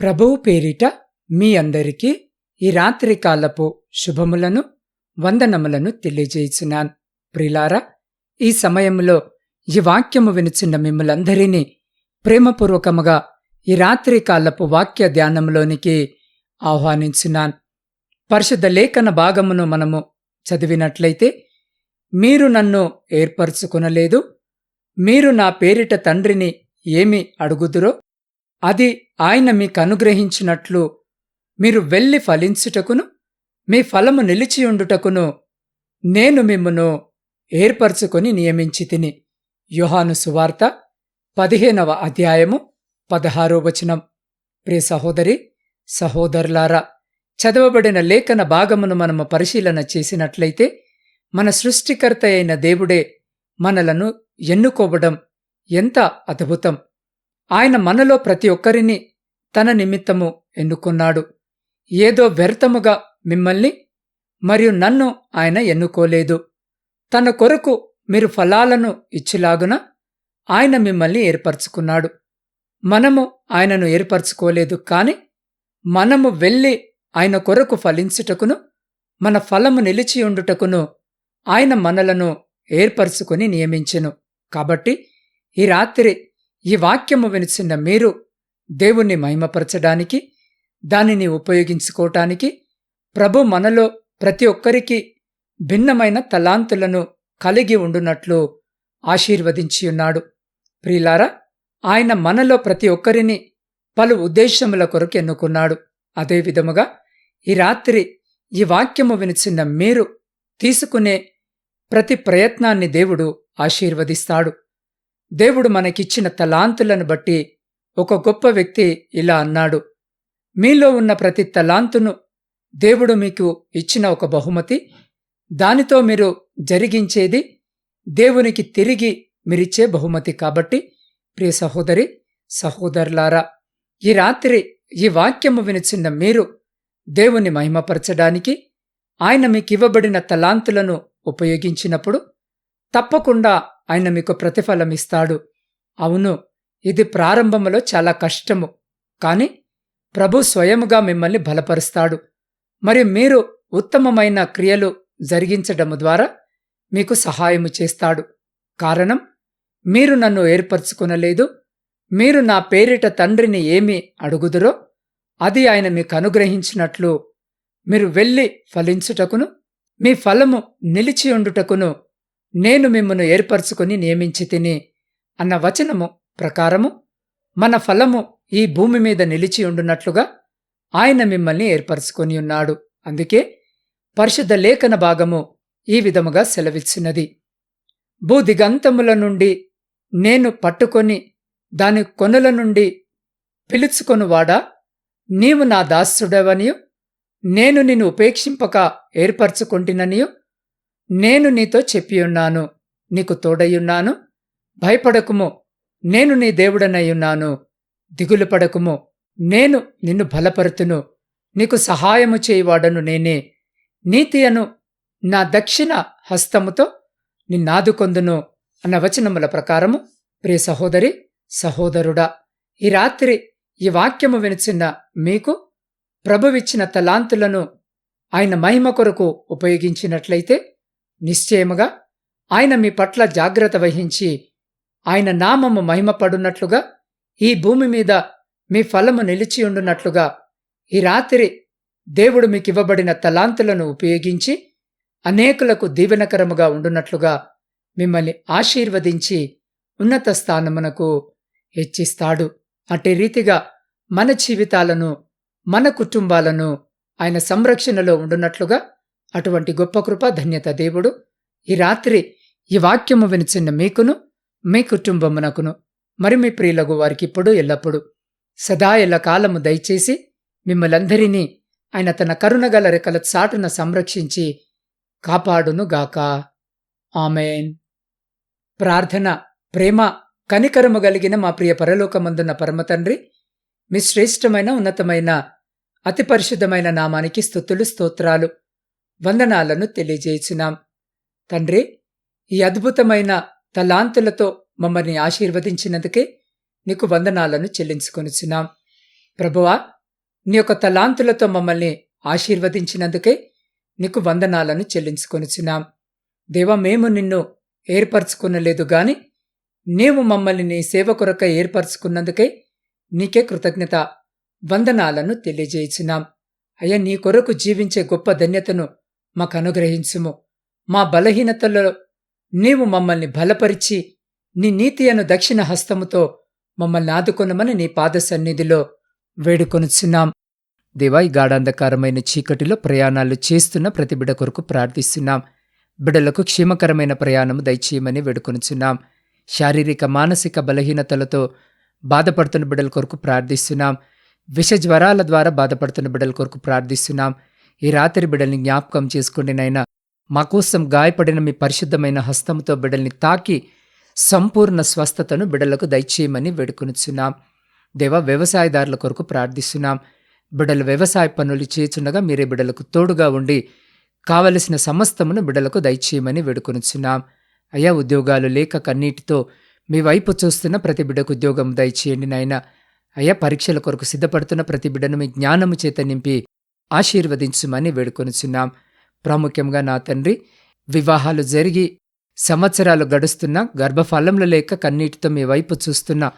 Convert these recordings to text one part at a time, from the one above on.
ప్రభువు పేరిట మీ అందరికీ ఈ రాత్రి కాలపు శుభములను వందనములను తెలియజేయుచున్నాను. ప్రిలారా ఈ సమయంలో ఈ వాక్యము వినుచున్న మిమ్మలందరినీ ప్రేమపూర్వకముగా ఈ రాత్రి కాలపు వాక్య ధ్యానంలోనికి ఆహ్వానించున్నాను. పరిశుద్ధ లేఖన భాగమును మనము చదివినట్లయితే మీరు నన్ను ఏర్పరుచుకునలేదు మీరు నా పేరిట తండ్రిని ఏమి అడుగుదురో అది ఆయన మీకు అనుగ్రహించినట్లు మీరు వెళ్ళి ఫలించుటకును మీ ఫలము నిలిచియుండుటకును నేను మిమ్మును ఏర్పరచుకొని నియమించి తిని. యోహాను సువార్త పదిహేనవ అధ్యాయము పదహారో వచనం. ప్రియ సహోదరి సహోదరులారా చదవబడిన లేఖన భాగమును మనము పరిశీలన చేసినట్లయితే మన సృష్టికర్త అయిన దేవుడే మనలను ఎన్నుకోవడం ఎంత అద్భుతం! ఆయన మనలో ప్రతి ఒక్కరిని తన నిమిత్తము ఎన్నుకున్నాడు. ఏదో వ్యర్థముగా మిమ్మల్ని మరియు నన్ను ఆయన ఎన్నుకోలేదు. తన కొరకు మీరు ఫలాలను ఇచ్చిలాగున ఆయన మిమ్మల్ని ఏర్పరచుకున్నాడు. మనము ఆయనను ఏర్పరచుకోలేదు కాని మనము వెళ్ళి ఆయన కొరకు ఫలించుటకును మన ఫలము నిలిచియుండుటకును ఆయన మనలను ఏర్పరచుకుని నియమించెను. కాబట్టి ఈ రాత్రి ఈ వాక్యము వినిచిన మీరు దేవుణ్ణి మహిమపరచడానికి దానిని ఉపయోగించుకోవటానికి ప్రభు మనలో ప్రతి ఒక్కరికి భిన్నమైన తలాంతులను కలిగి ఉండునట్లు ఆశీర్వదించియున్నాడు ప్రియులారా ఆయన మనలో ప్రతి ఒక్కరిని పలు ఉద్దేశముల కొరకు ఎన్నుకున్నాడు. అదేవిధముగా ఈ రాత్రి ఈ వాక్యము వినిచిన మీరు తీసుకునే ప్రతి ప్రయత్నాన్ని దేవుడు ఆశీర్వదిస్తాడు. దేవుడు మనకిచ్చిన తలాంతులను బట్టి ఒక గొప్ప వ్యక్తి ఇలా అన్నాడు. మీలో ఉన్న ప్రతి తలాంతును దేవుడు మీకు ఇచ్చిన ఒక బహుమతి దానితో మీరు జరిగించేది దేవునికి తిరిగి మీరిచ్చే బహుమతి కాబట్టి ప్రియ సహోదరి సహోదరులారా ఈ రాత్రి ఈ వాక్యము వినిచిన్న మీరు దేవుని మహిమపరచడానికి ఆయన మీకివ్వబడిన తలాంతులను ఉపయోగించినప్పుడు తప్పకుండా ఆయన మీకు ప్రతిఫలమిస్తాడు. అవును ఇది ప్రారంభంలో చాలా కష్టము. కాని ప్రభు స్వయముగా మిమ్మల్ని బలపరుస్తాడు. మరి మీరు ఉత్తమమైన క్రియలు జరిగించడము ద్వారా మీకు సహాయము చేస్తాడు. కారణం మీరు నన్ను ఏర్పరచుకునలేదు. మీరు నా పేరిట తండ్రిని ఏమి అడుగుదురో అది ఆయన మీకు అనుగ్రహించినట్లు. మీరు వెళ్ళి ఫలించుటకును మీ ఫలము నిలిచియుండుటకును నేను మిమ్మను ఏర్పరచుకుని నియమించి తిని అన్న వచనము ప్రకారము మన ఫలము ఈ భూమి మీద నిలిచి ఉండునట్లుగా ఆయన మిమ్మల్ని ఏర్పరచుకొని ఉన్నాడు. అందుకే పరిశుద్ధ లేఖన భాగము ఈ విధముగా సెలవిచ్చినది. భూదిగంతముల నుండి నేను పట్టుకొని దాని కొనుల నుండి పిలుచుకొనువాడా? నీవు నా దాసుడవనియు నేను నిన్ను ఉపేక్షింపక ఏర్పరచుకుంటుననియు నేను నీతో చెప్పియున్నాను నీకు తోడయ్యున్నాను. భయపడకుము నేను నీ దేవుడనయ్యున్నాను. దిగులు పడకుము నేను నిన్ను బలపరుతును. నీకు సహాయము చేయువాడను నేనే. నీతి అను నా దక్షిణ హస్తముతో నిన్నాదుకొందును అన్న వచనముల ప్రకారము ప్రియ సహోదరి సహోదరుడా ఈ రాత్రి ఈ వాక్యము వినిచిన మీకు ప్రభువిచ్చిన తలాంతులను ఆయన మహిమ కొరకు ఉపయోగించినట్లయితే నిశ్చయముగా ఆయన మీ పట్ల జాగ్రత్త వహించి ఆయన నామము మహిమపడున్నట్లుగా ఈ భూమి మీద మీ ఫలము నిలిచియుండునట్లుగా ఈ రాత్రి దేవుడు మీకివ్వబడిన తలాంతులను ఉపయోగించి అనేకులకు దీవెనకరముగా ఉండునట్లుగా మిమ్మల్ని ఆశీర్వదించి ఉన్నత స్థానమునకు హెచ్చిస్తాడు. అట్టి రీతిగా మన జీవితాలను మన కుటుంబాలను ఆయన సంరక్షణలో ఉండునట్లుగా అటువంటి గొప్ప కృప ధన్యత దేవుడు. ఈ రాత్రి ఈ వాక్యము వినిచిన్న మీకును మీ కుటుంబమునకును మరి మీ ప్రియులకు వారికి ఇప్పుడు ఎల్లప్పుడు. సదా ఎల్ల కాలము దయచేసి మిమ్మలందరినీ ఆయన తన కరుణగల రెక్కల చాటున సంరక్షించి కాపాడునుగాక ఆమెన్. ప్రార్థన ప్రేమ కనికరము కలిగిన మా ప్రియ పరలోకమందున్న పరమతండ్రి మీ శ్రేష్టమైన ఉన్నతమైన అతి పరిశుద్ధమైన నామానికి స్థుతులు స్తోత్రాలు. వందనాలను తెలియజేయుచున్నాం. తండ్రి ఈ అద్భుతమైన తలాంతులతో మమ్మల్ని ఆశీర్వదించినందుకే నీకు వందనాలను చెల్లించుకొనిచున్నాం. ప్రభువా నీ యొక్క తలాంతులతో మమ్మల్ని ఆశీర్వదించినందుకే నీకు వందనాలను చెల్లించుకొనిచున్నాం. దేవ మేము నిన్ను ఏర్పరచుకునలేదు గాని నీవు మమ్మల్ని నీ సేవ కొరక ఏర్పరచుకున్నందుకే నీకే కృతజ్ఞత వందనాలను తెలియజేయుచున్నాం. అయ్యా నీ కొరకు జీవించే గొప్ప ధన్యతను మాకు అనుగ్రహించుము మా బలహీనతలలో నీవు మమ్మల్ని బలపరిచి నీ నీతి అను దక్షిణ హస్తముతో మమ్మల్ని ఆదుకొనమని నీ పాద సన్నిధిలో వేడుకొనుచున్నాం. దేవా ఈ గాఢాంధకారమైన చీకటిలో ప్రయాణాలు చేస్తున్న ప్రతి బిడ కొరకు ప్రార్థిస్తున్నాం. బిడలకు క్షేమకరమైన ప్రయాణము దయచేయమని వేడుకొనుచున్నాం. శారీరక మానసిక బలహీనతలతో బాధపడుతున్న బిడ్డల కొరకు ప్రార్థిస్తున్నాం. విష జ్వరాల ద్వారా బాధపడుతున్న బిడ్డల కొరకు ప్రార్థిస్తున్నాం. ఈ రాత్రి బిడ్డల్ని జ్ఞాపకం చేసుకోండి నాయన మా కోసం గాయపడిన మీ పరిశుద్ధమైన హస్తంతో బిడ్డల్ని తాకి సంపూర్ణ స్వస్థతను బిడ్డలకు దయచేయమని వేడుకొనుచున్నాం. దేవ వ్యవసాయదారుల కొరకు ప్రార్థిస్తున్నాం. బిడ్డలు వ్యవసాయ పనులు చేచుండగా మీరే బిడ్డలకు తోడుగా ఉండి కావలసిన సమస్తమును బిడ్డలకు దయచేయమని వేడుకొనుచున్నాం. అయ్యా ఉద్యోగాలు లేక కన్నీటితో మీ వైపు చూస్తున్న ప్రతి బిడ్డకు ఉద్యోగం దయచేయండి నాయన. అయ్యా పరీక్షల కొరకు సిద్ధపడుతున్న ప్రతి బిడ్డను మీ జ్ఞానము చేత నింపి ఆశీర్వదించుమని వేడుకొనిచున్నాం. ప్రాముఖ్యంగా నా తండ్రి వివాహాలు జరిగి సంవత్సరాలు గడుస్తున్న గర్భఫలంలో లేక కన్నీటితో మీ వైపు చూస్తున్న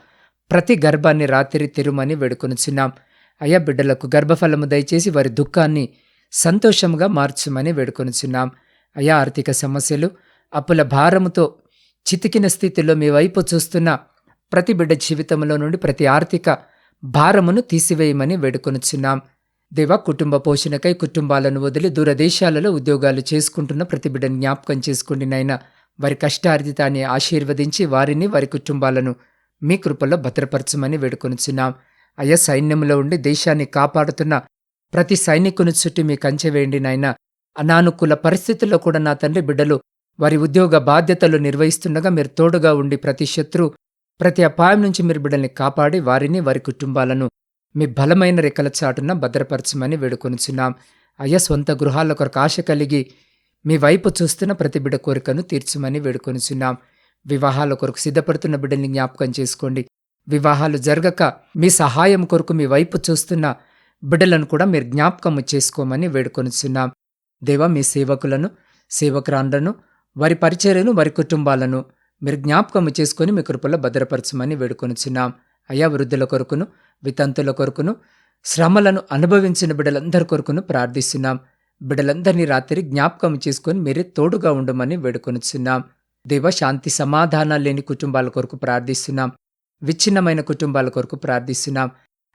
ప్రతి గర్భాన్ని రాత్రి తెరుమని వేడుకొనిచున్నాం. అయ్యా బిడ్డలకు గర్భఫలము దయచేసి వారి దుఃఖాన్ని సంతోషంగా మార్చుమని వేడుకొనిచున్నాం. అయా ఆర్థిక సమస్యలు అప్పుల భారముతో చితికిన స్థితిలో మీ వైపు చూస్తున్న ప్రతి బిడ్డ జీవితంలో నుండి ప్రతి ఆర్థిక భారమును తీసివేయమని వేడుకొనుచున్నాం. దేవా కుటుంబ పోషణకై కుటుంబాలను వదిలి దూరదేశాలలో ఉద్యోగాలు చేసుకుంటున్న ప్రతి జ్ఞాపకం చేసుకోండి నాయన. వారి కష్టార్జితాన్ని ఆశీర్వదించి వారిని వారి కుటుంబాలను మీ కృపలో భద్రపరచమని వేడుకొనుచున్నాం. అయ్యా సైన్యంలో ఉండి దేశాన్ని కాపాడుతున్న ప్రతి సైనికుని చుట్టూ మీ కంచె వేయండి నాయన. అనానుకూల పరిస్థితుల్లో కూడా నా తండ్రి బిడ్డలు వారి ఉద్యోగ బాధ్యతలు నిర్వహిస్తుండగా మీరు తోడుగా ఉండి ప్రతి శత్రు ప్రతి అపాయం నుంచి మీరు బిడ్డల్ని కాపాడి వారిని వారి కుటుంబాలను మీ బలమైన రెక్కల చాటున భద్రపరచమని వేడుకొనిచున్నాం. అయ్యా సొంత గృహాల కొరకు ఆశ కలిగి మీ వైపు చూస్తున్న ప్రతి బిడ్డ కోరికను తీర్చమని వేడుకొనిచున్నాం. వివాహాల కొరకు సిద్ధపడుతున్న బిడ్డల్ని జ్ఞాపకం చేసుకోండి. వివాహాలు జరగక మీ సహాయం కొరకు మీ వైపు చూస్తున్న బిడ్డలను కూడా మీరు జ్ఞాపకం చేసుకోమని వేడుకొనిచున్నాం. దేవా మీ సేవకులను సేవకురాండ్లను వారి పరిచర్యను వారి కుటుంబాలను మీరు జ్ఞాపకం చేసుకొని మీ కృపలో భద్రపరచమని వేడుకొనిచున్నాం. అయా వృద్ధుల కొరకును వితంతుల కొరకును శ్రమలను అనుభవించిన బిడ్డలందరి కొరకును ప్రార్థిస్తున్నాం. బిడ్డలందరినీ రాత్రి జ్ఞాపకం చేసుకొని మీరే తోడుగా ఉండమని వేడుకొనిచున్నాం. దేవ శాంతి సమాధానాలు లేని కుటుంబాల కొరకు ప్రార్థిస్తున్నాం. విచ్ఛిన్నమైన కుటుంబాల కొరకు ప్రార్థిస్తున్నాం.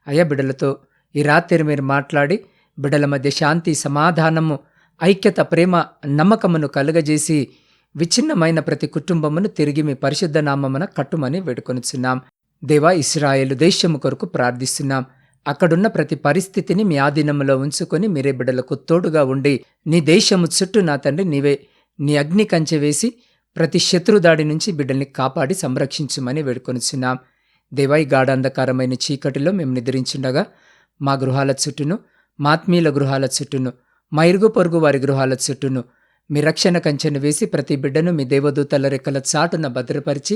అయ్యా బిడ్డలతో ఈ రాత్రి మీరు మాట్లాడి బిడ్డల మధ్య శాంతి సమాధానము ఐక్యత ప్రేమ నమ్మకమును కలుగజేసి విచ్ఛిన్నమైన ప్రతి కుటుంబమును తిరిగి మీ పరిశుద్ధ నామమున కట్టుమని వేడుకొనిచున్నాం. దేవా ఇస్రాయేలు దేశము కొరకు ప్రార్థిస్తున్నాం. అక్కడున్న ప్రతి పరిస్థితిని మీ ఆధీనంలో ఉంచుకొని మీరే బిడ్డలకు తోడుగా ఉండి నీ దేశము చుట్టూ నా తండ్రి నీవే. నీ అగ్ని కంచె వేసి ప్రతి శత్రుదాడి నుంచి బిడ్డల్ని కాపాడి సంరక్షించమని వేడుకొనిచున్నాం. దేవా ఈ గాఢాంధకారమైన చీకటిలో మేము నిద్రించుండగా మా గృహాల చుట్టూను మాత్మీయుల గృహాల చుట్టూను మా ఇరుగు పొరుగు వారి గృహాల చుట్టూను మీ రక్షణ కంచెను వేసి ప్రతి బిడ్డను మీ దేవదూతల రెక్కల చాటున భద్రపరిచి